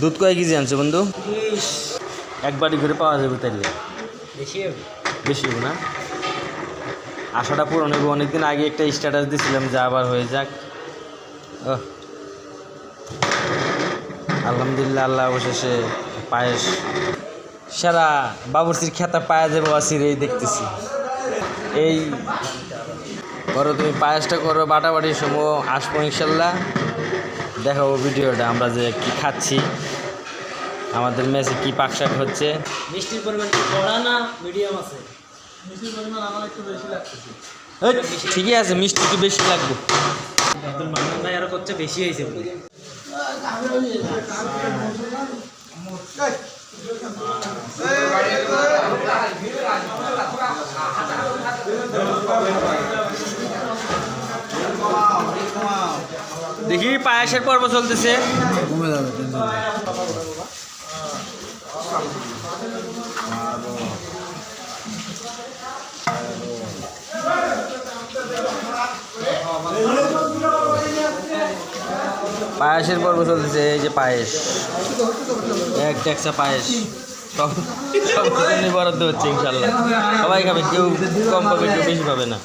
দুধ কয় কেজি আনছো বন্ধু? এক বাড়ি ঘুরে পাওয়া যাবে তাইলে বেশি বেশি হবে না? আশাটা পূরণ হইব অনেকদিন আগে একটা স্ট্যাটাস দিয়েছিলাম যে আবার হয়ে যাক। ওহ। আলহামদুলিল্লাহ আল্লাহ অবশেষে পায়েস সারা বাবুর্চির খেতা পায়া যাব আসির এই দেখতেছি। এই করো তুমি পায়েসটা করো বাটাবাটির সময় আসব ইনশাল্লাহ। দেখাবো ভিডিওটা আমরা যে কি খাচ্ছি আমাদের মেসে কি পাকশাক হচ্ছে মিষ্টির পরিমাণ কি কড়া না মিডিয়াম আছে মিষ্টির পরিমাণ আমার একটু বেশি এই, ঠিকই আছে মিষ্টি একটু বেশি লাগবে আব্দুল মান্নান ভাই আরও করছে বেশি হয়েছে দেখি পায়েসের পর্ব চলতেছে। পায়েসের পর্ব চলতেছে এই যে পায়েস। এক ট্যাক্সা পায়েস। সব সব বরাদ্দ হচ্ছে ইনশাল্লাহ। সবাই খাবে কেউ কম পাবে কেউ বেশি পাবে না।